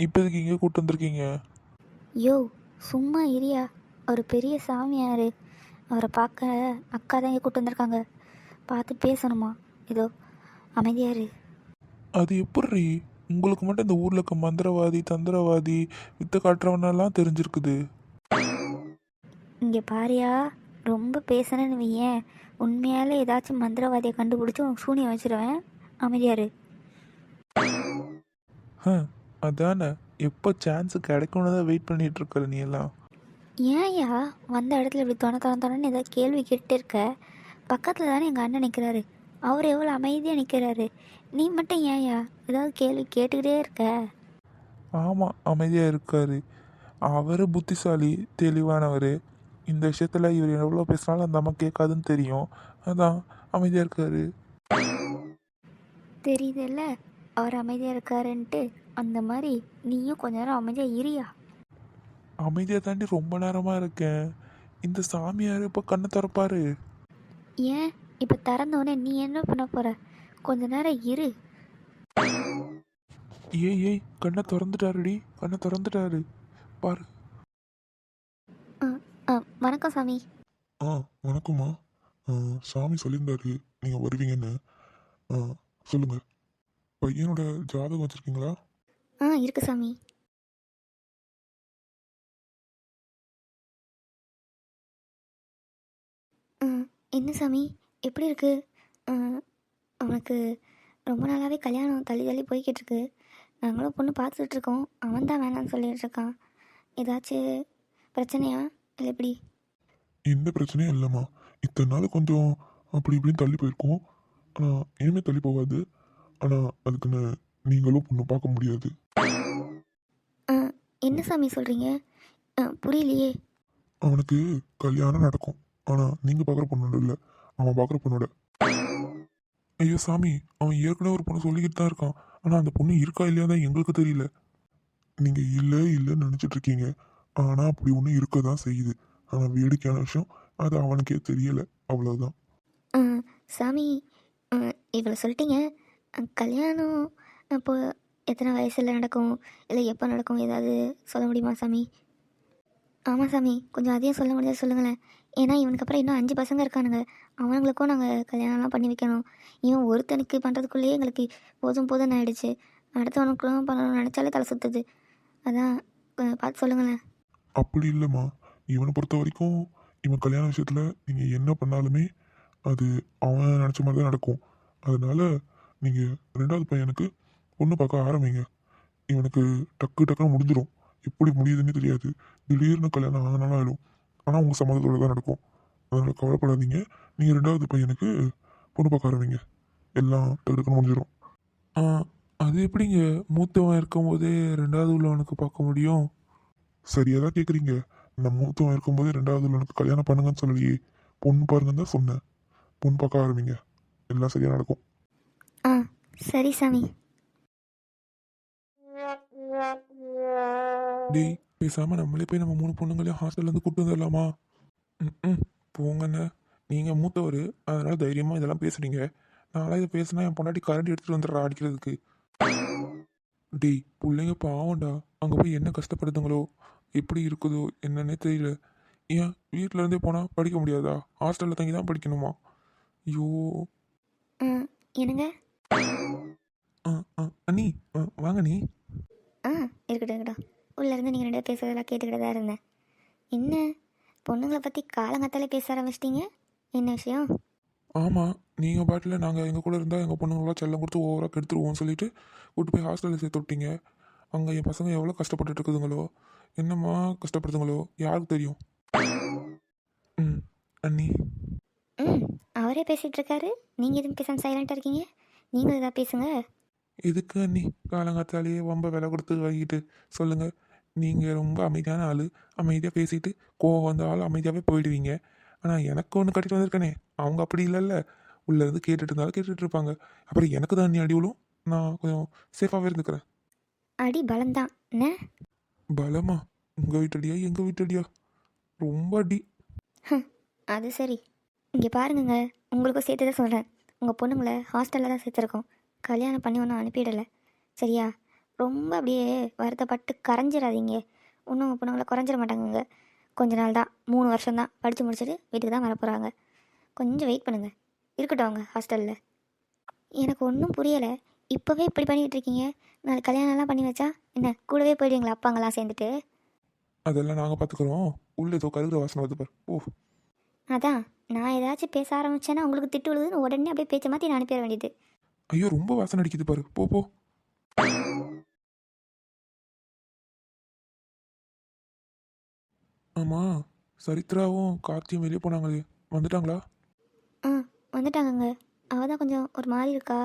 இருக்கு இப்போதைக்கு இங்கே கூட்டு வந்திருக்கீங்க? யோ சும்மா இரியா அவர் பெரிய சாமியார். அவரை பார்க்க அக்கா தான் இங்கே கூட்டு வந்திருக்காங்க. பார்த்து பேசணுமா? இதோ அமைதியாரு. அது எப்படி உங்களுக்கு மட்டும் இந்த ஊரில் இருக்க மந்திரவாதி தந்திரவாதி வித்த காட்டுறவனெல்லாம் தெரிஞ்சிருக்குது. இங்கே பாரியா ரொம்ப பேசுனேன்னு வையேன். உண்மையாலே ஏதாச்சும் மந்திரவாதியை கண்டுபிடிச்சி உனக்கு சூனியம் வச்சிருவேன். அமைதியாரு. ஹ அதானே? எப்போ சான்ஸ் கிடைக்கும்னு தான் வெயிட் பண்ணிட்டு இருக்கிற நீ எல்லாம். ஏன்யா? வந்த இடத்துல இப்படி தொண தொண தொணன்னு ஏதாவது கேள்வி கேட்டு இருக்க. பக்கத்தில் தானே எங்கள் அண்ணன் நிற்கிறாரு அவர் எவ்வளோ அமைதியாக நிற்கிறாரு நீ மட்டும் ஏன்யா? ஏதாவது கேள்வி கேட்டுக்கிட்டே இருக்க. ஆமாம் அமைதியாக இருக்காரு. அவர் புத்திசாலி தெளிவானவர். இந்த விஷயத்தில் இவர் எவ்வளோ பேசினாலும் அந்த அம்மா கேட்காதுன்னு தெரியும். அதான் அமைதியாக இருக்காரு. தெரியுதுல்ல? அவர் அமைதியாக இருக்காருன்ட்டு அந்த மாதிரி நீயும் கொஞ்ச நேரம் அமைதியாக இரியா? அமைதியாக தாண்டி ரொம்ப நேரமாக இருக்கேன். இந்த சாமியார் இப்போ கண்ணை திறப்பாரு. ஏன்? இப்போ திறந்தோடனே நீ என்ன பண்ண போற? கொஞ்ச நேரம் இரு. ஏய் ஏய் கண்ணை திறந்துட்டாருடி. கண்ணை திறந்துட்டாரு. பாரு. ஆ, வணக்கம் சாமி. ஆ வணக்கம்மா. ஆ, சாமி சொல்லியிருந்தாரு நீங்கள் வருவீங்கன்னு. ஆ, சொல்லுங்க. பையனோட ஜாதகம் வச்சுருக்கீங்களா? ஆ இருக்கு சாமி. ஆ, என்ன சாமி? எப்படி இருக்கு? ஆ, அவனுக்கு ரொம்ப நாளாகவே கல்யாணம் தள்ளி தள்ளி போய்கிட்டு இருக்கு நாங்களும் பொண்ணு பார்த்துட்டு இருக்கோம் அவன் தான் வேணாம்னு சொல்லிட்டு இருக்கான் ஏதாச்சும் பிரச்சனையா? இல்லை எப்படி எந்த பிரச்சனையும் இல்லைம்மா. இத்தனை நாள் கொஞ்சம் அப்படி இப்படின்னு தள்ளி போயிருக்கோம். ஆனால் இனிமேல் தள்ளி போகாது. ஆனால் அதுக்குன்னு நீங்களும் பொண்ணு பார்க்க முடியாது. என்ன சாமி சொல்கிறீங்க புரியலையே. அவனுக்கு கல்யாணம் நடக்கும். ஆனால் நீங்கள் பார்க்குற பொண்ணோட இல்லை. அவன் பார்க்குற பொண்ணோட. ஐயோ சாமி அவன் ஏற்கனவே ஒரு பொண்ணு சொல்லிக்கிட்டு தான் இருக்கான். ஆனால் அந்த பொண்ணு இருக்கா இல்லையா தான் எங்களுக்கு தெரியல. நீங்கள் இல்லை இல்லைன்னு நினச்சிட்டு இருக்கீங்க. ஆனால் அப்படி ஒன்று இருக்க தான் செய்யுது. ஆனால் வேடிக்கையான விஷயம் அது அவனுக்கே தெரியலை. அவ்வளோதான் சாமி இவ்வளோ சொல்லிட்டீங்க. கல்யாணம் அப்போ எத்தனை வயசில் நடக்கும்? இல்லை எப்போ நடக்கும்? ஏதாவது சொல்ல முடியுமா சாமி? ஆமாம் சாமி. கொஞ்சம் அதையும் சொல்ல முடியாது சொல்லுங்களேன். ஏன்னா இவனுக்கு அப்புறம் இன்னும் அஞ்சு பசங்க இருக்கானுங்க. அவனுங்களுக்கும் நாங்கள் கல்யாணம்லாம் பண்ணி வைக்கணும். இவன் ஒருத்தனுக்கு பண்ணுறதுக்குள்ளேயே எங்களுக்கு போதும் போதும்னு ஆயிடுச்சு. அடுத்தவனுக்கும் பண்ணணும்னு நினச்சாலே தலை சுற்றுது அதான் பார்த்து சொல்லுங்களேன். அப்படி இல்லைம்மா. இவனை பொறுத்த வரைக்கும் இவன் கல்யாண விஷயத்தில் நீங்கள் என்ன பண்ணாலுமே அது அவன் நினச்ச மாதிரி தான் நடக்கும். அதனால் நீங்கள் ரெண்டாவது பையனுக்கு பொண்ணு பார்க்க ஆரம்பிங்க. இவனுக்கு டக்கு டக்குன்னு முடிஞ்சிடும் எப்படி முடியுதுன்னே தெரியாது. திடீர்னு கல்யாணம் ஆனாலும் ஆயிடும். ஆனால் உங்கள் சம்மதத்தோடு தான் நடக்கும். அதனால் கவலைப்படாதீங்க. நீங்கள் ரெண்டாவது பையனுக்கு பொண்ணு பார்க்க ஆரம்பிங்க. எல்லாம் டக்கு டக்குன்னு முடிஞ்சிடும் ஆ, அது எப்படிங்க? மூத்தவன் இருக்கும்போதே ரெண்டாவது உள்ளவனுக்கு பார்க்க முடியும்? சரியாக தான் கேட்குறீங்க நான் மூத்தவன் இருக்கும்போதே ரெண்டாவது உள்ளவனுக்கு கல்யாணம் பண்ணுங்கன்னு சொல்லலையே. பொண்ணு பாருங்கன்னு தான் சொன்னேன். பொண்ணு பார்க்க ஆரம்பிங்க. எல்லாம் சரியாக நடக்கும். ஆ சரி சாமி. டேய் பேசாமல் நம்மளே போய் நம்ம மூணு பொண்ணுங்களையும் ஹாஸ்டல்லேருந்து கூட்டு வந்துடலாமா ம் போங்கண்ணே. நீங்கள் மூத்தவர் அதனால் தைரியமாக இதெல்லாம் பேசுறீங்க. நான்லாம் இதை பேசினா என் பொண்டாட்டி கரண்ட் எடுத்துகிட்டு வந்துடுறா அடிக்கிறதுக்கு. டேய் பிள்ளைங்க பாவம்டா. அங்கே போய் என்ன கஷ்டப்படுதுங்களோ? எப்படி இருக்குதோ என்னன்னே தெரியல. ஏன் வீட்டில் இருந்தே போனால் படிக்க முடியாதா? ஹாஸ்டலில் தங்கி தான் படிக்கணுமா? ஐயோ. என்னங்க? ஆ ஆ அண்ணி வாங்க நீ ஆ இருக்கட்டும் இருக்கட்டும். உள்ளேருந்து நீங்கள் ரெண்டு பேசுறதெல்லாம் கேட்டுக்கிட்டு தான் இருந்தேன். என்ன? பொண்ணுங்களை பற்றி காலங்காத்தாலே பேச ஆரம்பிச்சிட்டீங்க? என்ன விஷயம்? ஆமாம் நீங்கள் பாட்டில் நாங்கள் எங்கள் கூட இருந்தால் எங்கள் பொண்ணுங்களாம் செல்லம் கொடுத்து ஓவராக கெடுத்துருவோம்னு சொல்லிட்டு கூட்டு போய் ஹாஸ்டலில் சேர்த்து விட்டீங்க. அங்கே என் பசங்க எவ்வளோ கஷ்டப்பட்டுட்டு இருக்குதுங்களோ? என்னம்மா கஷ்டப்படுதுங்களோ? யாருக்கு தெரியும்? ம் அண்ணி. ம் அவரே பேசிகிட்டு இருக்காரு. நீங்கள் எதுவும் பேசாமல் சைலண்ட்டாக இருக்கீங்க? நீங்களும் எதாவது பேசுங்க. எதுக்கு அண்ணி காலங்காத்தாலேயே ரொம்ப விலை கொடுத்து வாங்கிட்டு? சொல்லுங்கள் நீங்கள் ரொம்ப அமைதியான ஆள். அமைதியாக பேசிட்டு கோவம் வந்த ஆள் அமைதியாகவே போயிடுவீங்க. ஆனால் எனக்கு ஒன்று கட்டிட்டு வந்திருக்கனே. அவங்க அப்படி இல்லைல்ல. உள்ளேருந்து கேட்டுட்டு இருந்தாலும் கேட்டுட்டு இருப்பாங்க. அப்புறம் எனக்கு தான் அண்ணி அடி விழும் நான் கொஞ்சம் சேஃபாகவே இருந்துக்கிறேன். அடி பலம்தான். என்ன? பலமா? உங்கள் வீட்டடியா? எங்கள் வீட்டடியா? ரொம்ப அடி. அது சரி. இங்கே பாருங்கங்க. உங்களுக்கும் சேர்த்து தான் சொல்கிறேன் உங்கள் பொண்ணுங்களை ஹாஸ்டலில் தான் சேர்த்துருக்கோம். கல்யாணம் பண்ணி ஒன்றும் அனுப்பிடலை. சரியா? ரொம்ப அப்படியே வருத்தப்பட்டு கரைஞ்சிடாதீங்க இன்னும் உங்கள் பொண்ணுங்களை குறைஞ்சிட மாட்டாங்கங்க. கொஞ்ச நாள் தான். மூணு வருஷம் தான். படித்து முடிச்சுட்டு வீட்டுக்கு தான் வரப்போகிறாங்க கொஞ்சம் வெயிட் பண்ணுங்கள் இருக்கட்டும் அவங்க ஹாஸ்டலில் எனக்கு ஒன்றும் புரியலை. இப்போவே இப்படி பண்ணிகிட்டு இருக்கீங்க. நாளைக்கு கல்யாணம்லாம் பண்ணி வச்சா என்ன? கூடவே போயிடுவீங்களா அப்பாங்கெல்லாம் சேர்ந்துட்டு? அதெல்லாம் நாங்கள் பார்த்துக்குறோம். உள்ளே ஏதோ கருகிற வாசனை வருது பாரு. ஓ. அதான். நான் ஏதாச்சும் பேச ஆரம்பிச்சேன்னா உங்களுக்கு திட்டு விழுதுன்னு உடனே அப்படியே பேச்சை மாற்றி நான் அனுப்பிட வேண்டியது. ஐயோ ரொம்ப வாசனை அடிக்குது பாரு. போ போ. ஆமாம் சரித்ராவும் கார்த்தியும் வெளியே போனாங்களே. வந்துட்டாங்களா? ஆ வந்துட்டாங்கங்க. அவள் தான் கொஞ்சம் ஒரு மாதிரி இருக்கா?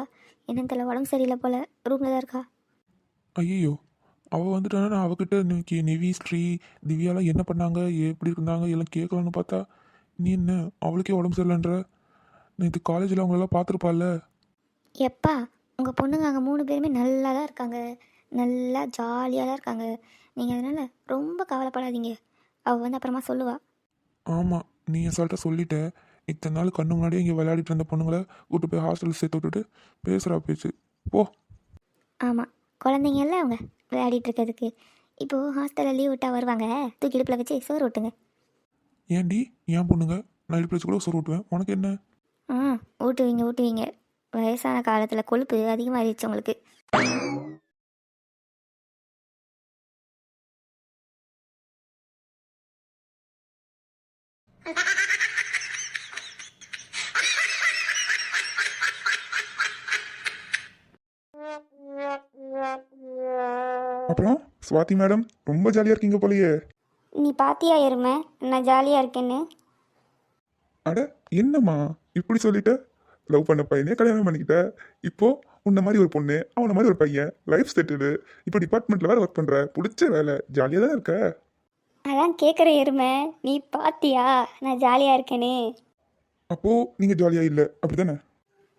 என்னன்னு தெரியல உடம்பு சரியில்லை போல். ரூமில் தான் இருக்கா? ஐயோ அவள் வந்துட்டானா? நான் அவகிட்ட இன்னைக்கு நிவி ஸ்ரீ திவ்யாலாம் என்ன பண்ணாங்க? எப்படி இருந்தாங்க? எல்லாம் கேட்கலான்னு பார்த்தா நீ என்ன அவளுக்கே உடம்பு சரியில்லைன்ற? நேற்று காலேஜில் அவங்களெல்லாம் பார்த்துருப்பாள்ல. எப்பா உங்கள் பொண்ணுங்க அங்கே மூணு பேருமே நல்லா தான் இருக்காங்க. நல்லா ஜாலியாக தான் இருக்காங்க. நீங்கள் அதனால் ரொம்ப கவலைப்படாதீங்க. அவள் வந்து அப்புறமா சொல்லுவா. ஆமாம் நீ அசால்ட்டாக சொல்லிட்ட. இத்தனை நாள் கண்ணு முன்னாடியே இங்கே விளையாடிட்டு இருந்த பொண்ணுங்களை கூட்டு போய் ஹாஸ்டலில் சேர்த்து விட்டுட்டு பேசுகிறா பேச்சு. போ. ஆமாம் குழந்தைங்க எல்லாம் அவங்க விளையாடிட்டு இருக்கிறதுக்கு. இப்போது ஹாஸ்டலில் லீவ் விட்டா வருவாங்க. தூக்கி இடுப்பில் வச்சு சோறு ஓட்டுங்க ஏன்டி ஏன் பொண்ணுங்க? நான் இடுப்பு வச்சு கூட சோறு ஊட்டுவேன். உனக்கு என்ன? ஆ ஊட்டுவீங்க ஊட்டுவீங்க. வயசான காலத்தில் கொழுப்பு அதிகமாகிடுச்சு உங்களுக்கு அப்புறம் சுவாதி மேடம் ரொம்ப ஜாலியாக இருக்கீங்க போலயே. நீ பாத்தியா எருமை? நான் ஜாலியாக இருக்கேன்னு. அட என்னம்மா? இப்படி சொல்லிட்ட? லவ் பண்ண பையனே கல்யாணம் பண்ணிக்கிட்ட. இப்போ உன்ன மாதிரி ஒரு பொண்ணு அவன மாதிரி ஒரு பையன் லைஃப் செட்டிலு இப்போ டிபார்ட்மெண்ட்ல வேற ஒர்க் பண்ற. பிடிச்ச வேலை ஜாலியாக தான் இருக்க. அதான் கேட்குற எருமை. நீ பாத்தியா? நான் ஜாலியாக இருக்கேன்னு அப்போ நீங்க ஜாலியா இல்ல. அப்படிதானே?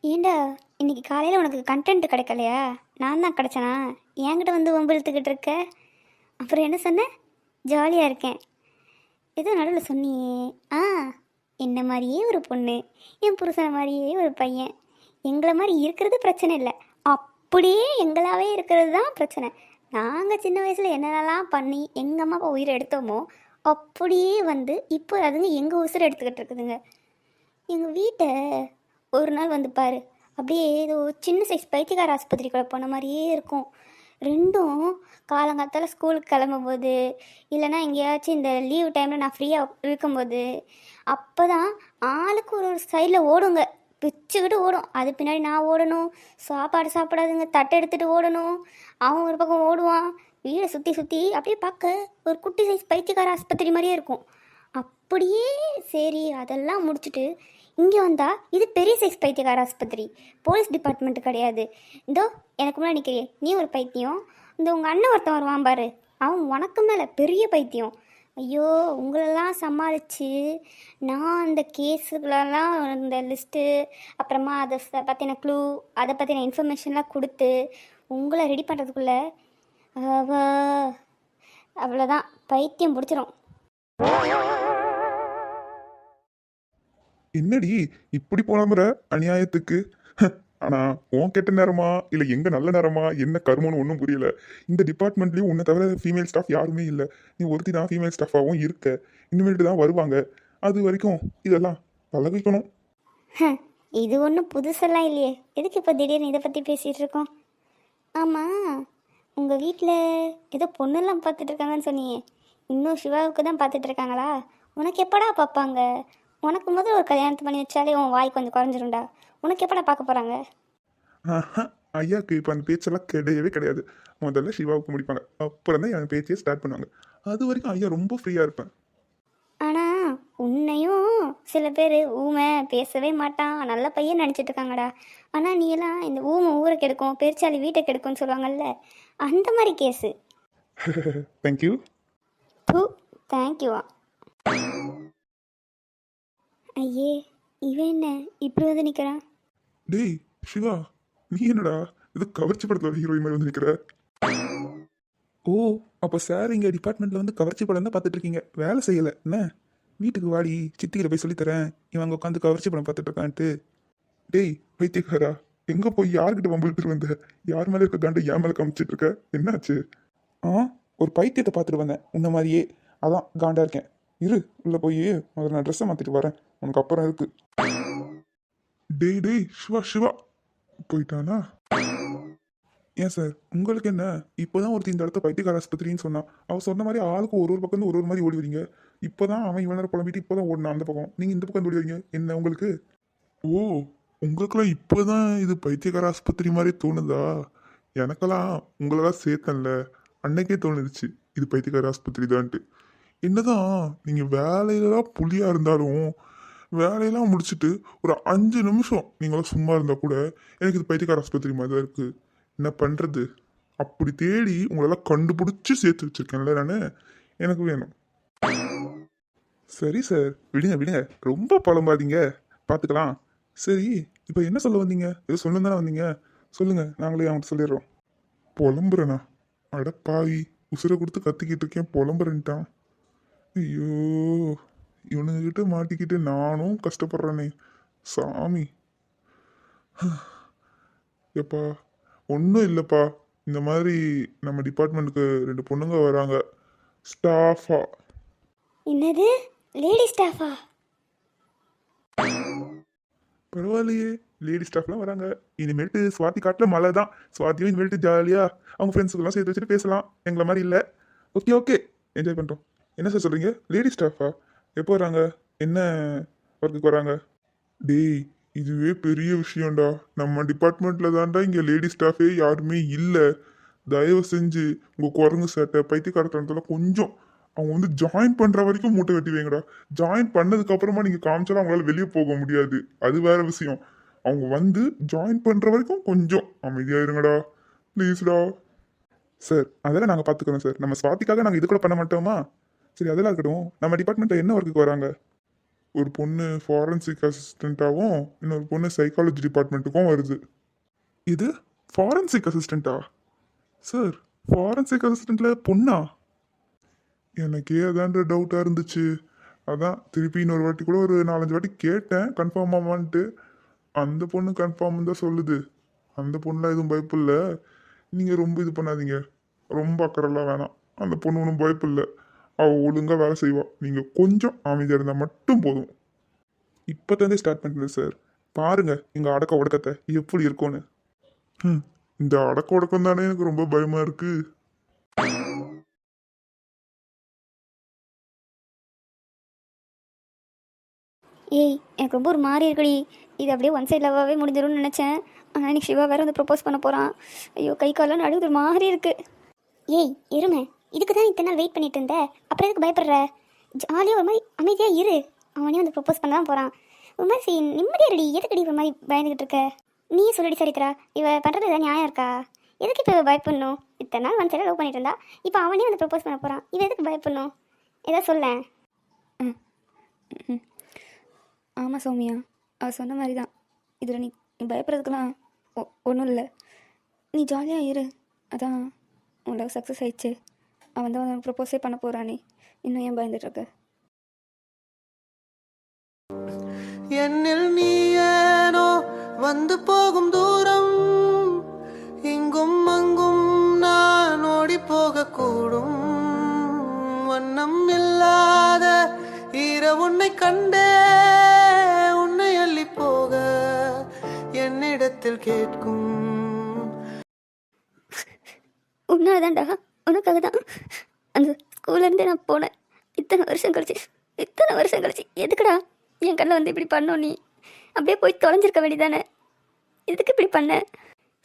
ஏண்டா இன்னைக்கு காலையில் உனக்கு கண்டென்ட் கிடைக்கலையா? நான் தான் கிடைச்சனா? என்கிட்ட வந்து வம்பிழுத்துக்கிட்டு இருக்க? அப்புறம் என்ன சொன்ன? ஜாலியாக இருக்கேன். ஏதோ நடுவில் சொன்னியே. ஆ. என்ன மாதிரியே ஒரு பொண்ணு என் புருஷனை மாதிரியே ஒரு பையன். எங்களை மாதிரி இருக்கிறது பிரச்சனை இல்லை. அப்படியே எங்களாவே இருக்கிறது தான் பிரச்சனை. நாங்கள் சின்ன வயசில் என்னென்னலாம் பண்ணி எங்கள் அம்மா அப்பா உயிரை எடுத்தோமோ அப்படியே வந்து இப்போ அதுங்க எங்கள் உசுரை எடுத்துக்கிட்டு இருக்குதுங்க. எங்கள் வீட்டை ஒரு நாள் வந்து பாரு அப்படியே ஏதோ சின்ன சைஸ் பைத்தியக்கார ஆஸ்பத்திரிக்குள்ளே போன மாதிரியே இருக்கும். ரெண்டும் காலங்காத்தால் ஸ்கூலுக்கு கிளம்பும்போது இல்லைன்னா எங்கேயாச்சும் இந்த லீவ் டைமில் நான் ஃப்ரீயாக இருக்கும்போது அப்போ தான் ஆளுக்கு ஒரு ஒரு சைடில் ஓடுங்க. பிச்சுக்கிட்டு ஓடும். அது பின்னாடி நான் ஓடணும். சாப்பாடு சாப்பிடாதுங்க. தட்டை எடுத்துகிட்டு ஓடணும். அவன் ஒரு பக்கம் ஓடுவான். வீடை சுற்றி சுற்றி அப்படியே பார்க்க ஒரு குட்டி சைஸ் பைத்தியக்கார ஆஸ்பத்திரி மாதிரியே இருக்கும். அப்படியே சரி அதெல்லாம் முடிச்சுட்டு இங்கே வந்தால் இது பெரிய சைஸ் பைத்தியக்கார ஆஸ்பத்திரி. போலீஸ் டிபார்ட்மெண்ட் கிடையாது. இதோ எனக்கு முன்னாடி நிற்கிறியே நீ ஒரு பைத்தியம். இந்த உங்கள் அண்ணன் ஒருத்தன் வருவான் பாரு. அவன் உனக்கு மேலே பெரிய பைத்தியம். ஐயோ உங்களெல்லாம் சமாளித்து நான் அந்த கேஸுகளெல்லாம் இந்த லிஸ்ட்டு அப்புறமா அதை பற்றின க்ளூ அதை பற்றின இன்ஃபர்மேஷன்லாம் கொடுத்து உங்களை ரெடி பண்ணுறதுக்குள்ளே அவ அவ்வளோதான். பைத்தியம் பிடிச்சிரும். என்னடி இப்படி புலம்புற அநியாயத்துக்கு? ஆனா உன் கெட்ட நேரமா? இல்ல எங்க நல்ல நேரமா? என்ன கருமம்னு ஒன்றும் புரியல. இந்த டிபார்ட்மெண்ட்லயும் உன்னை தவிர ஃபீமேல் ஸ்டாஃப் யாருமே இல்லை. நீ ஒருத்தி தான் ஃபீமேல் ஸ்டாஃபாகவும் இருக்க. இனிமேல்ட்டு தான் வருவாங்க. அது வரைக்கும் இதெல்லாம் பழகிக்கணும். இது ஒன்றும் புதுசெல்லாம் இல்லையே. எதுக்கு இப்போ திடீர்னு இதை பற்றி பேசிகிட்டு இருக்கோம்? ஆமாம் உங்கள் வீட்டில் ஏதோ பொண்ணெல்லாம் பார்த்துட்ருக்காங்கன்னு சொன்னியே இன்னும் சிவாவுக்கு தான் பார்த்துட்ருக்காங்களா உனக்கு எப்படா பார்ப்பாங்க? உனக்கு முதல்ல ஒரு கல்யாணத்தை பண்ணி வச்சாலே உன் வாய் கொஞ்சம் குறைஞ்சிரும்டா. உனக்கு எப்படா பார்க்க போகிறாங்க ஆஹா, ஐயாக்கு இப்போ அந்த பேச்செல்லாம் கிடையவே கிடையாது. முதல்ல சிவாவுக்கு முடிப்பாங்க. அப்புறம் தான் என் பேச்சையே ஸ்டார்ட் பண்ணுவாங்க. அது வரைக்கும் ஐயா ரொம்ப ஃப்ரீயாக இருப்பேன் ஆனால் உன்னையும் சில பேர் ஊமை பேசவே மாட்டான். நல்ல பையன் நினச்சிட்டு இருக்காங்கடா. ஆனால் நீ எல்லாம் இந்த ஊமை ஊரை கெடுக்கும் பெருச்சாலி வீட்டை கெடுக்கும்னு சொல்லுவாங்கல்ல அந்த மாதிரி கேஸு தேங்க்யூ பூ தேங்க்யூவா ஐயே இவன் என்ன இப்படி வந்து நிற்கிறான் டேய் சிவா நீ என்னடா இது கவர்ச்சி படத்துல ஹீரோயின் மாதிரி வந்து ஓ அப்போ சார் இங்கே டிபார்ட்மெண்ட்டில் வந்து கவர்ச்சி படம் தான் பார்த்துட்டு இருக்கீங்க வேலை செய்யலை. என்ன? வீட்டுக்கு வாடி சித்தியில் போய் சொல்லித்தரேன். இவன் அங்கே உட்காந்து கவர்ச்சி படம் பார்த்துட்டு இருக்கான்ட்டு டேய் வைத்தியக்காரா எங்கே போய் யார்கிட்ட வம்பிழுத்துட்டு வந்த? யார் மேலே இருக்க காண்டு என் மேலே காமிச்சிட்டு இருக்க என்னாச்சு? ஆ ஒரு பைத்தியத்தை பார்த்துட்டு வந்தேன். உன்ன மாதிரியே. அதான் காண்டா இருக்கேன். இரு உள்ளே போய் முதல்ல நான் ட்ரெஸ்ஸை மாற்றிட்டு வரேன். உனக்கு அப்புறம் இருக்குது டேய் டேய் சிவா சிவா. போயிட்டானா? ஏன் சார் உங்களுக்கு என்ன? இப்போதான் ஒருத்தர் இந்த இடத்த பைத்தியக்கார ஆஸ்பத்திரின்னு சொன்னான் அவன் சொன்ன மாதிரி ஆளுக்கு ஒரு ஒரு பக்கம் ஒரு ஒரு மாதிரி ஓடி வரீங்க. இப்போதான் அவன் இவ்வளோ நேரம் புலம்பிட்டு இப்போதான் ஓடினான் அந்த பக்கம். நீங்கள் இந்த பக்கம் ஓடி வரீங்க. என்ன உங்களுக்கு? ஓ உங்களுக்கெல்லாம் இப்போதான் இது பைத்தியக்கார ஆஸ்பத்திரி மாதிரி தோணுதா? எனக்கெல்லாம் உங்களெல்லாம் சேர்த்தன்ல. அன்னைக்கே தோணுதுச்சு இது பைத்தியக்கார ஆஸ்பத்திரி தான்ட்டு என்னதான் நீங்கள் வேலையிலலாம் புலியாக இருந்தாலும் வேலையெல்லாம் முடிச்சுட்டு ஒரு அஞ்சு நிமிஷம் நீங்களாம் சும்மா இருந்தால் கூட எனக்கு இது பைத்தியக்கார ஆஸ்பத்திரி மாதிரி தான் இருக்குது என்ன பண்ணுறது அப்படி தேடி உங்களெல்லாம் கண்டுபிடிச்சி சேர்த்து வச்சுருக்கேன்ல நான். எனக்கு வேணும். சரி சார் விடுங்க விடுங்க. ரொம்ப புலம்பாதீங்க பார்த்துக்கலாம் சரி இப்போ என்ன சொல்ல வந்தீங்க? ஏதோ சொல்ல தானே வந்தீங்க? சொல்லுங்கள் நாங்களே அவங்கள்ட்ட சொல்லிடுறோம். புலம்புறனா? அட பாவி. உசுரை கொடுத்து கத்திக்கிட்டு இருக்கேன் புலம்புறேன்ட்டான். ஐயோ. இவனுங்கிட்ட மாட்டிக்கிட்டு நானும் கஷ்டப்படுறேனே. சாமி. எப்பா ஒன்றும் இல்லைப்பா. இந்த மாதிரி நம்ம டிபார்ட்மெண்ட்டுக்கு ரெண்டு பொண்ணுங்க வராங்க. ஸ்டாஃபா. என்னது? லேடி ஸ்டாஃபா பரவாயில்லையே. லேடி ஸ்டாஃப்லாம் வராங்க. இனிமேட்டு சுவாதி காட்டில் மழை தான். சுவாதியும் இனிமேட்டு ஜாலியாக அவங்க ஃப்ரெண்ட்ஸுக்கெல்லாம் சேர்த்து வச்சுட்டு பேசலாம். எங்களை மாதிரி இல்லை. ஓகே ஓகே என்ஜாய் பண்ணுறோம் என்ன சார் சொல்கிறீங்க லேடி ஸ்டாஃபா எப்போ வராங்க? என்ன ஒர்க்குக்கு வராங்க? டேய் இதுவே பெரிய விஷயம்டா. நம்ம டிபார்ட்மெண்ட்டில் தான்டா இங்கே லேடி ஸ்டாஃபே யாருமே இல்லை. தயவு செஞ்சு உங்கள் குரங்கு சட்டை பைத்தியக்காரத்தனத்தில் கொஞ்சம் அவங்க வந்து ஜாயின் பண்ணுற வரைக்கும் மூட்டை வெட்டி வைங்கடா ஜாயின் பண்ணதுக்கப்புறமா நீங்கள் காமிச்சாலும் அவங்களால வெளியே போக முடியாது. அது வேற விஷயம். அவங்க வந்து ஜாயின் பண்ணுற வரைக்கும் கொஞ்சம் அமைதியாக இருங்கடா. ப்ளீஸ்டா சார் அதெல்லாம் நாங்கள் பார்த்துக்குறோம் சார் நம்ம சுவாதிக்காக நாங்கள் இது கூட பண்ண மாட்டோமா? சரி அதெல்லாம் இருக்கட்டும். நம்ம டிபார்ட்மெண்ட்டில் என்ன ஒர்க்குக்கு வராங்க? ஒரு பொண்ணு ஃபாரன்சிக் அசிஸ்டண்ட்டாகவும் இன்னொரு பொண்ணு சைக்காலஜி டிபார்ட்மெண்ட்டுக்கும் வருது. இது ஃபாரன்சிக் அசிஸ்டண்ட்டா சார் ஃபாரன்சிக் அசிஸ்டண்ட்டில் பொண்ணா? எனக்கே அதான்ற டவுட்டாக இருந்துச்சு. அதான் திருப்பி இன்னொரு வாட்டி கூட ஒரு நாலஞ்சு வாட்டி கேட்டேன். கன்ஃபார்ம் ஆமான்ட்டு. அந்த பொண்ணு கன்ஃபார்ம் தான் சொல்லுது. அந்த பொண்ணுலாம் எதுவும் பயப்பில்ல. நீங்கள் ரொம்ப இது பண்ணாதீங்க. ரொம்ப அக்கறெல்லாம் வேணாம். அந்த பொண்ணு ஒன்றும் பயப்பில்லை. அவள் ஒழுங்காக வேலை செய்வாள் நீங்கள் கொஞ்சம் அமைதியாக இருந்தால் மட்டும் போதும். இப்போத்தந்தே ஸ்டார்ட் பண்ணுறது சார் பாருங்கள் எங்கள் அடக்க உடக்கத்தை எப்படி இருக்கும்னு. ம் இந்த அடக்க உடக்கம் தானே எனக்கு ரொம்ப பயமாக இருக்குது ஏய் எனக்கு ரொம்ப ஒரு மாறி இருக்குடி. இது அப்படியே ஒன் சைட் லவ்வாகவே முடிஞ்சிடும்னு நினச்சேன். ஆனால் இன்னைக்கு சிவா வேறு வந்து ப்ரப்போஸ் பண்ண போகிறான் ஐயோ கை காலம் நடுவுது ஒரு மாதிரி இருக்கு. ஏய் இருமே இதுக்கு தான் இத்தனை நாள் வெயிட் பண்ணிட்டு இருந்த. அப்புறம் எதுக்கு பயப்படுற? ஜாலியாக ஒரு மாதிரி அமைதியாக இரு. அவனே வந்து ப்ரப்போஸ் பண்ண தான் போகிறான் ஒரு மாதிரி சரி நிம்மதியாக ரெடி எதுக்கடி ஒரு மாதிரி பயந்துக்கிட்டு இருக்க? நீ சொல்லிடி சரித்ரா இவ பண்ணுறது ஏதாவது நியாயம் இருக்கா? எதுக்கு இப்போ பயப்படணும்? இத்தனை நாள் வந்து சைடாக லவ் பண்ணிட்டு இருந்தா. இப்போ அவனே வந்து ப்ரப்போஸ் பண்ண போகிறான் இவ எதுக்கு பயப்படணும்? ஏதாவது சொல்லேன். ஆமாம் சோமியா. அவள் சொன்ன மாதிரி தான் இதில் நீ நீ ஒ ஒன்றும் இல்லை. நீ ஜாலியாக இரு. அதான் உன் லவ் சக்ஸஸ் ஆயிடுச்சு. அவன் தான் உனக்கு ப்ரப்போஸே பண்ண போகிறானே இன்னும் ஏன் பயந்துட்டு இருக்க என்னில் நீ ஏனோ வந்து போகும் தூரம் இங்கும் அங்கும் நான் ஓடி போகக்கூடும் வண்ணம் இல்லாத ஈர உன்னை கண்டே உன்னை அள்ளி போக என்னிடத்தில் கேட்கும். உன்னால தான்டா உனக்காக தான் அந்த ஸ்கூல்லேருந்தே நான் போனேன். இத்தனை வருஷம் கழிச்சு இத்தனை வருஷம் கழிச்சு எதுக்குடா என் கண்ணில் வந்து இப்படி பண்ணோம் நீ? அப்படியே போய் தொலைஞ்சிருக்க வேண்டியதானே எதுக்கு இப்படி பண்ண?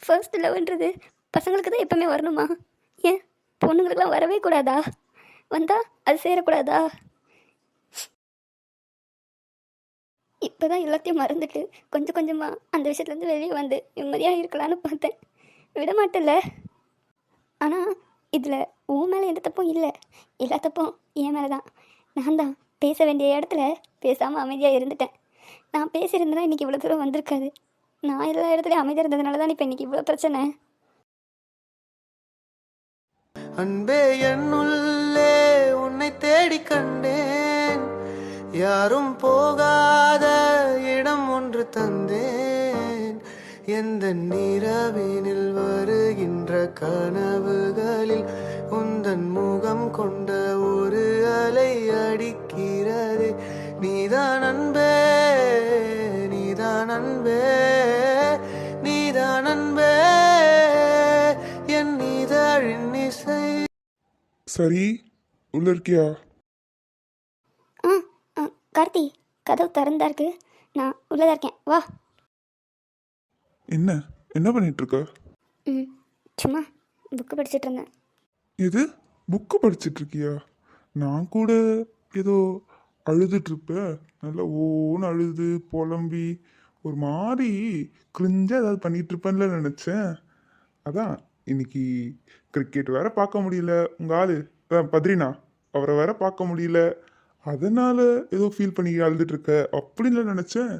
ஃபர்ஸ்ட் லவ்ன்றது பசங்களுக்கு தான் எப்பவுமே வரணுமா? ஏன்? பொண்ணுங்களுக்குலாம் வரவே கூடாதா? வந்தால் அது சேரக்கூடாதா? இப்போ தான் எல்லாத்தையும் மறந்துட்டு கொஞ்சம் கொஞ்சமாக அந்த விஷயத்துலேருந்து வெளியே வந்து நிம்மதியாக இருக்கலாம்னு பார்த்தேன். விட மாட்டேல்ல ஆனால் இதில் உன் மேலே எந்த தப்பும் இல்லை. எல்லா தப்பும் என் மேலே தான். நான் தான் பேச வேண்டிய இடத்துல பேசாமல் அமைதியாக இருந்துட்டேன். நான் பேசியிருந்தேன்னா இன்றைக்கி இவ்வளோ தூரம் வந்திருக்காது. நான் எல்லா இடத்துலையும் அமைதியாக இருந்ததுனால தான் இப்போ இன்னைக்கு இவ்வளோ பிரச்சனை. அன்பே என்னுள்ளே உன்னை தேடி கண்டேன். யாரும் போகாத இடம் ஒன்று தந்தேன். எந்த நிறவினில் வருகின்ற கனவுகளில் உந்தன் முகம் கொண்ட ஒரு அலை அடிக்கிறதே. நீதான் அன்பே நீதான் அன்பே நீதான் அன்பே என் இதழின் இசை. சரி உள்ள இருக்கியா? கார்த்தி கதவு திறந்தா இருக்கு. நான் உள்ளதா இருக்கேன். வா. என்ன? என்ன பண்ணிட்டு இருக்க ம் சும்மா புக்கு படிச்சுட்டு இருந்தேன் எது? புக்கு படிச்சிட்டு இருக்கியா நான் கூட ஏதோ அழுதுட்டு இருப்பேன் நல்லா ஓன்னு அழுது புலம்பி ஒரு மாதிரி கிரிஞ்சா ஏதாவது பண்ணிட்டு இருப்பேன்ல நினச்சேன். அதான் இன்னைக்கு கிரிக்கெட் வேற பார்க்க முடியல. உங்க ஆளு அதான் பத்ரினா அவரை வேற பார்க்க முடியல. அதனால ஏதோ ஃபீல் பண்ணி அழுதுட்டு இருக்க அப்படின்னு நினச்சேன்.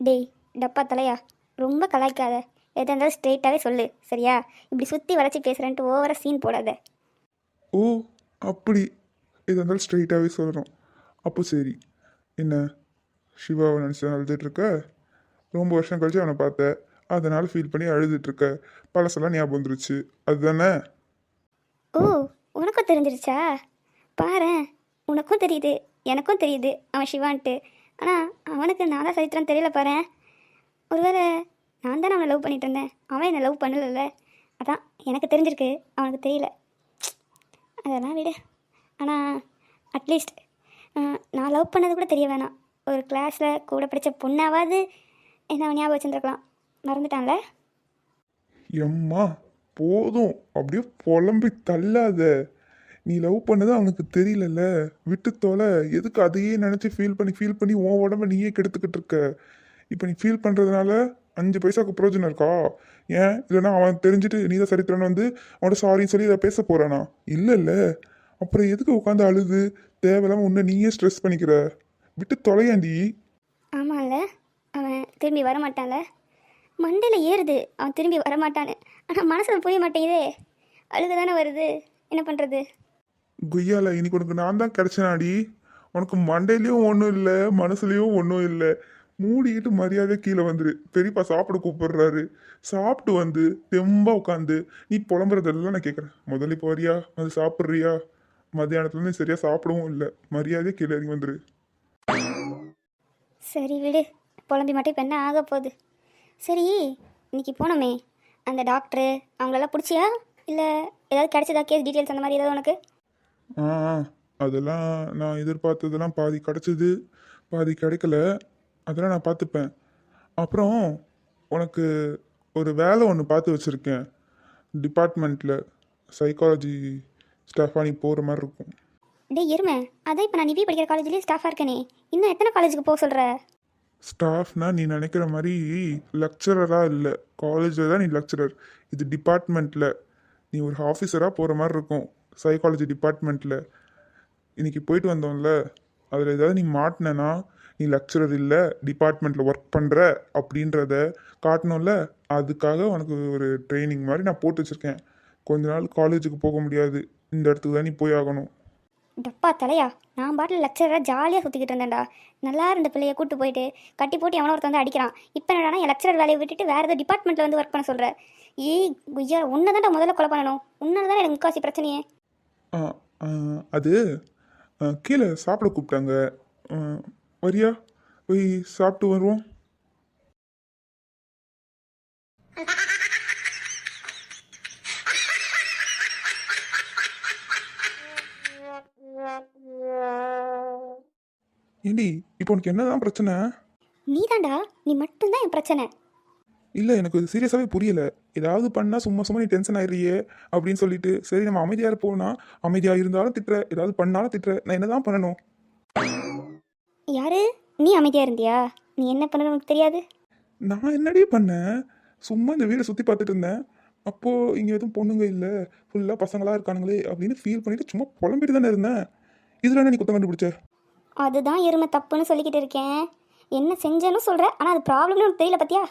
டேய் டப்பா தலையா? ரொம்ப கலாய்க்காத. எதாக இருந்தாலும் ஸ்ட்ரெயிட்டாகவே சொல்லு சரியா? இப்படி சுற்றி வளைச்சி பேசுகிறேன்ட்டு ஓவராக சீன் போடாத. ஓ அப்படி. இது இருந்தாலும் ஸ்ட்ரைட்டாகவே சொல்கிறோம் அப்போ சரி. என்ன? சிவாவை நினச்சி அழுதுட்ருக்க ரொம்ப வருஷம் கழிச்சு அவனை பார்த்த. அதனால் ஃபீல் பண்ணி அழுதுட்ருக்க பழசெல்லாம் ஞாபகம் வந்துருச்சு. அதுதானே? ஓ உனக்கும் தெரிஞ்சிருச்சா? பாரேன். உனக்கும் தெரியுது. எனக்கும் தெரியுது. அவன் சிவான்ட்டு. ஆனால் அவனுக்கு நான் தான் சரித்திரம் தெரியல பாரேன். ஒருவேளை நான் தானே அவனை லவ் பண்ணிட்டு இருந்தேன்? அவன் என்னை லவ் பண்ணலைல்ல? அதான் எனக்கு தெரிஞ்சிருக்கு. அவனுக்கு தெரியல. அதெல்லாம் விடு. ஆனால் அட்லீஸ்ட் நான் லவ் பண்ணது கூட தெரிய வேணாம். ஒரு கிளாஸில் கூட படித்த பொண்ணாவது என்ன அவன் ஞாபகம் வச்சுருந்துருக்கலாம். மறந்துட்டான்ல? எம்மா போதும். அப்படியே புலம்பி தள்ளாத. நீ லவ் பண்ணது அவனுக்கு தெரியலல்ல. விட்டு தொலை. எதுக்கு அதையே நினச்சி ஃபீல் பண்ணி ஃபீல் பண்ணி உன் உடம்ப நீயே கெடுத்துக்கிட்டு இருக்க? இப்போ நீ ஃபீல் பண்ணுறதுனால அஞ்சு பைசாக்கு பிரயோஜனம் இருக்கா? ஏன்? இல்லைன்னா அவன் தெரிஞ்சுட்டு நீ தான் சரித்திரன்னு வந்து அவன்கிட்ட சாரின்னு சொல்லி இதை பேச போறானா? இல்லை இல்லை. அப்புறம் எதுக்கு உட்காந்து அழுது? தேவையில்லாமல் உன்னை நீயே ஸ்ட்ரெஸ் பண்ணிக்கிற. விட்டு தொலையாண்டி. ஆமாம்ல அவன் திரும்பி வரமாட்டான்ல. மண்டையில் ஏறுது. அவன் திரும்பி வரமாட்டான்னு. ஆனால் மனசில் புரிய மாட்டேங்குதே. அழுக தானே வருது. என்ன பண்ணுறது குய்யால இன்னைக்கு உனக்கு நான் தான் கிடைச்சனாடி. உனக்கு மண்டையிலயும் ஒன்றும் இல்லை மனசுலயும் ஒன்றும் இல்லை. மூடிக்கிட்டு மரியாதை கீழே வந்துரு. பெரியப்பா சாப்பிட கூப்பிடுறாரு. சாப்பிட்டு வந்து தெம்பா உட்காந்து நீ புலம்புறதெல்லாம் நான் கேட்குறேன். முதல்ல இப்போ வரியா? வந்து சாப்பிட்றியா? மத்தியானத்துலேருந்து சரியா சாப்பிடவும் இல்லை. மரியாதையே கீழே இறங்கி வந்துரு. சரி விடு. புலம்பி மட்டும் இப்போ என்ன ஆக போகுது? சரி இன்னைக்கு போனோமே. அந்த டாக்டரு அவங்களெல்லாம் பிடிச்சியா? இல்லை ஏதாவது கிடைச்சதா? கேஸ் டீட்டெயில்ஸ் அந்த மாதிரி ஏதாவது உனக்கு? ஆ ஆ, அதெல்லாம் நான் எதிர்பார்த்ததெல்லாம் பாதி கிடச்சிது. பாதி கிடைக்கல. அதெல்லாம் நான் பார்த்துப்பேன். அப்புறம் உனக்கு ஒரு வேலை ஒன்று பார்த்து வச்சுருக்கேன். டிபார்ட்மெண்ட்டில் சைக்காலஜி ஸ்டாஃபாக நீ போகிற மாதிரி இருக்கும். டேய் எருமை. அதான் இப்போ நான் நிவி படிக்கிற காலேஜ்லேயே ஸ்டாஃபாக இருக்கேனே. இன்னும் எத்தனை காலேஜுக்கு போக சொல்கிற ஸ்டாஃப்னா நீ நினைக்கிற மாதிரி லெக்சரராக இல்லை. காலேஜில் தான் நீ லெக்சரர் இது டிபார்ட்மெண்ட்டில் நீ ஒரு ஆஃபீஸராக போகிற மாதிரி இருக்கும். சைக்காலஜி டிபார்ட்மெண்ட்டில் இன்னைக்கு போயிட்டு வந்தோம்ல. அதில் ஏதாவது நீ மாட்டினேன்னா நீ லெக்சரர் இல்லை டிபார்ட்மெண்ட்டில் ஒர்க் பண்ணுற அப்படின்றத காட்டணும்ல? அதுக்காக உனக்கு ஒரு ட்ரைனிங் மாதிரி நான் போட்டு வச்சுருக்கேன். கொஞ்ச நாள் காலேஜுக்கு போக முடியாது. இந்த இடத்துக்கு தான் நீ போய் ஆகணும். டப்பா தலையா நான் பாட்டில் லெக்சராக ஜாலியாக சுற்றிக்கிட்டு இருந்தேன்டா. நல்லா இருந்த பிள்ளைய கூட்டு போயிட்டு கட்டி போட்டு எவனோ ஒருத்தன் வந்து அடிக்கிறான். இப்போ என்னடா என் லெக்சரர் வேலையை விட்டுட்டு வேறு ஏதோ டிபார்ட்மெண்ட்டில் வந்து ஒர்க் பண்ண சொல்கிற ஏய் குய்யா உன்னை தான்டா முதல்ல கொலை பண்ணணும். உன்னால தான் எனக்கு முக்காசி பிரச்சனையே. அது கீழே சாப்பிட கூப்பிட்டாங்க. வரியா போய் சாப்பிட்டு வருவோம். ஏண்டி இப்போ உனக்கு என்னதான் பிரச்சனை? நீ தான்டா நீ மட்டும்தான் என் பிரச்சனை. இல்லை எனக்கு சீரியஸாகவே புரியல. ஏதாவது பண்ணால் சும்மா சும்மா நீ டென்ஷன் ஆயிடுறியே அப்படின்னு சொல்லிட்டு சரி நம்ம அமைதியாக இருப்போம்னா அமைதியாக இருந்தாலும் திட்டுற ஏதாவது பண்ணாலும் திட்டுற. நான் என்னதான் பண்ணணும்? யாரு? நீ அமைதியாக இருந்தியா? நீ என்ன பண்ணணும் உனக்கு தெரியாது? நான் என்னடி பண்ணேன்? சும்மா இந்த வீடை சுற்றி பார்த்துட்டு இருந்தேன். அப்போது இங்கே எதுவும் பொண்ணுங்க இல்லை. ஃபுல்லாக பசங்களாக இருக்கானுங்களே அப்படின்னு ஃபீல் பண்ணிட்டு சும்மா புலம்பிட்டு தானே இருந்தேன். இதில் என்ன நீ குத்தம் கண்டுபிடிச்ச? அதுதான் எருமை தப்புன்னு சொல்லிக்கிட்டு இருக்கேன். என்ன செஞ்சேன்னு சொல்கிற ஆனால் அது ப்ராப்ளம்னு உனக்கு தெரியல பார்த்தியா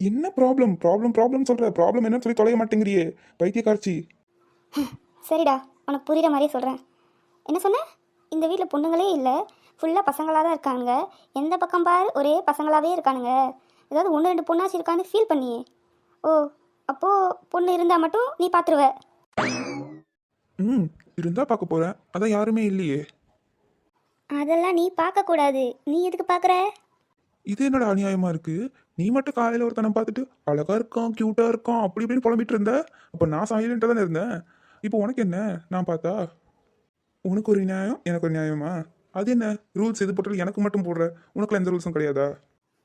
என்ன ப்ராப்ளம் ப்ராப்ளம் ப்ராப்ளம் சொல்ற. ப்ராப்ளம் என்னன்னு சொல்லி தொலைய மாட்டேங்கிறியே. பைத்தியக்காரச்சி. சரிடா. உனக்கு புரிகிற மாதிரியே சொல்கிறேன் என்ன சொன்ன? இந்த வீட்டில் பொண்ணுங்களே இல்லை. ஃபுல்லாக பசங்களாக தான் இருக்கானுங்க. எந்த பக்கம் பாரு ஒரே பசங்களாகவே இருக்கானுங்க. ஏதாவது ஒன்று ரெண்டு பொண்ணாச்சு இருக்கான்னு ஃபீல் பண்ணியே. ஓ அப்போது பொண்ணு இருந்தால் மட்டும் நீ பார்த்துருவ ம் இருந்தா பார்க்க போறேன். அதான் யாருமே இல்லையே. அதெல்லாம் நீ பார்க்கக்கூடாது நீ எதுக்கு பார்க்குற? இது என்னடா அநியாயமா இருக்கு? நீ மட்டும் காலையில ஒருத்தனை பார்த்துட்டு அழகா இருக்கான் கியூட்டா இருக்கான் அப்படி இப்படின்னு புலம்பிட்டு இருந்த? அப்ப நான் சைலண்டா தானே இருந்தேன். இப்போ உனக்கு என்ன? நான் பார்த்தா? உனக்கு ஒரு நியாயம் எனக்கு ஒரு நியாயமா? அது என்ன? ரூல்ஸ் எது போட்டாலும் எனக்கு மட்டும் போடுற. உனக்குலாம் எந்த ரூல்ஸும் கிடையாதா?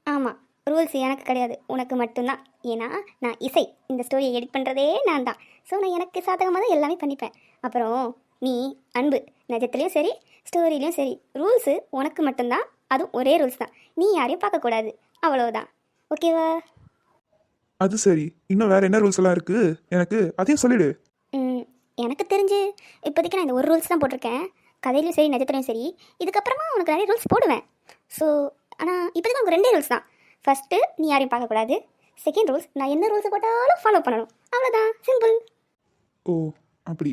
ஆமாம் ரூல்ஸ் எனக்கு கிடையாது. உனக்கு மட்டும்தான். ஏன்னா நான் இசை. இந்த ஸ்டோரியை எடிட் பண்ணுறதே நான் தான். ஸோ நான் எனக்கு சாதகமாக தான் எல்லாமே பண்ணிப்பேன். அப்புறம் நீ அன்பு. நிஜத்துலேயும் சரி ஸ்டோரிலையும் சரி. ரூல்ஸு உனக்கு மட்டும்தான். அதுவும் ஒரே ரூல்ஸ் தான். நீ யாரையும் பார்க்கக்கூடாது அவ்வளவுதான். ஓகேவா அது சரி. இன்னும் வேற என்ன ரூல்ஸ் எல்லாம் இருக்கு? எனக்கு அதையும் சொல்லிடு. ம், எனக்கு தெரிஞ்சு இப்போதைக்கு நான் இந்த ஒரு ரூல்ஸ் தான் போட்டிருக்கேன். கதையிலையும் சரி நிஜத்துலையும் சரி இதுக்கப்புறமா உனக்கு நிறைய ரூல்ஸ் போடுவேன். ஸோ ஆனால் இப்போதைக்கு உனக்கு ரெண்டே ரூல்ஸ் தான். ஃபஸ்ட்டு நீ யாரையும் பார்க்கக்கூடாது. செகண்ட் ரூல்ஸ் நான் என்ன ரூல்ஸ் போட்டாலும் ஃபாலோ பண்ணணும். அவ்வளோதான் சிம்பிள் ஓ அப்படி.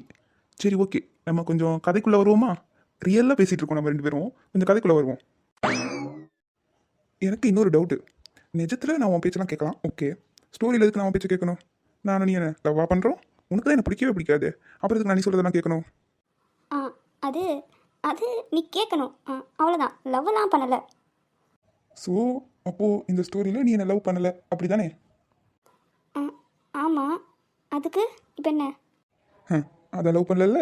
சரி ஓகே நம்ம கொஞ்சம் கதைக்குள்ள வருவோமா? ரியலாக பேசிட்டு இருக்கோம் நம்ம ரெண்டு பேரும். கொஞ்சம் கதைக்குள்ள வருவோம். எனக்கு இன்னொரு டவுட்டு நிஜத்தில் நான் உன் பேச்செல்லாம் கேட்கலாம். ஓகே ஸ்டோரியில் எதுக்கு நான் உன் பேச்சு கேட்கணும்? நான் நீ என்ன லவ்வா பண்ணுறோம் உனக்கு தான் என்ன பிடிக்கவே பிடிக்காது. அப்புறம் எதுக்கு நான் நீ சொல்கிறதெல்லாம் கேட்கணும்? ஆ அது அது நீ கேட்கணும் அவ்வளோதான் லவ்லாம் பண்ணலை. ஸோ அப்போது இந்த ஸ்டோரியில் நீ என்ன லவ் பண்ணலை? அப்படி தானே ஆமாம் அதுக்கு இப்போ என்ன? அதை லவ் பண்ணல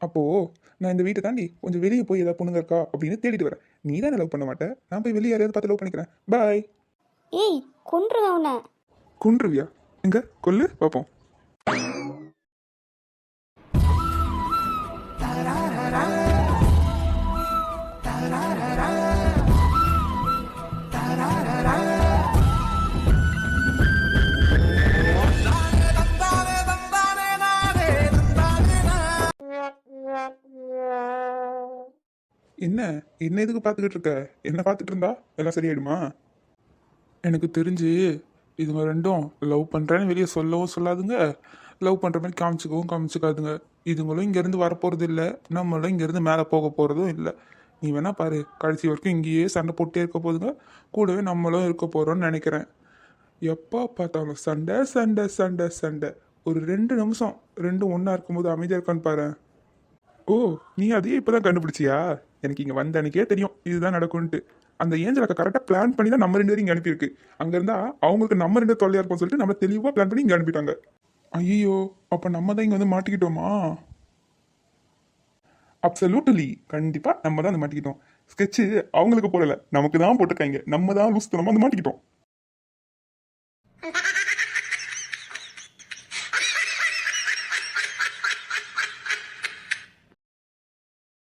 அப்போது நான் இந்த வீட்டை தாண்டி கொஞ்சம் வெளியே போய் ஏதாவது பொண்ணுங்க இருக்கா? அப்படின்னு தேடிட்டு வரேன். நீ தானே லவ் பண்ண மாட்டேன் நான் போய் வெளியே யாரையாவது பார்த்து லவ் பண்ணிக்கிறேன். பாய் ஏய் கொன்றுவேன் உன்னை கொன்றுவியா? எங்க? கொல்லு? பார்ப்போம் என்ன? என்ன எதுக்கு பார்த்துக்கிட்டு இருக்க என்ன பார்த்துட்டு இருந்தா எல்லாம் சரியாயிடுமா? எனக்கு தெரிஞ்சு இதுங்க ரெண்டும் லவ் பண்ணுறேன்னு வெளியே சொல்லவும் சொல்லாதுங்க. லவ் பண்ணுற மாதிரி காமிச்சிக்கவும் காமிச்சிக்காதுங்க. இதுங்களும் இங்கேருந்து வரப்போகிறது இல்லை நம்மளும் இங்கேருந்து மேலே போக போகிறதும் இல்லை. நீ வேணா பாரு கடைசி வரைக்கும் இங்கேயே சண்டை போட்டே இருக்க போதுங்க. கூடவே நம்மளும் இருக்க போகிறோம்னு நினைக்கிறேன். எப்போ பார்த்தாலும் சண்டை சண்டை சண்டை சண்டை. ஒரு ரெண்டு நிமிஷம் ரெண்டும் ஒன்றா இருக்கும்போது அமைதியாக இருக்கான்னு பாரு ஓ நீ அதையே இப்பதான் கண்டுபிடிச்சியா? எனக்கு இங்கே வந்த அன்னைக்கே தெரியும். இதுதான் நடக்கும்ட்டு அந்த ஏஞ்சல் அக்கா கரெக்டாக பிளான் பண்ணி தான் நம்ம ரெண்டு பேரும் இங்கே அனுப்பியிருக்கு. அங்கேருந்தா அவங்களுக்கு நம்ம ரெண்டு தொல்லையா இருப்போம் சொல்லிட்டு நம்ம தெளிவாக பிளான் பண்ணி இங்கே அனுப்பிட்டாங்க. ஐயோ அப்போ நம்ம தான் இங்கே வந்து மாட்டிக்கிட்டோமா? அப்சல்யூட்லி கண்டிப்பாக நம்ம தான் வந்து மாட்டிக்கிட்டோம். ஸ்கெட்சு அவங்களுக்கு போடலை. நமக்கு தான் போட்டிருக்காங்க. நம்ம தான் லூஸ் தனமா வந்து மாட்டிக்கிட்டோம்.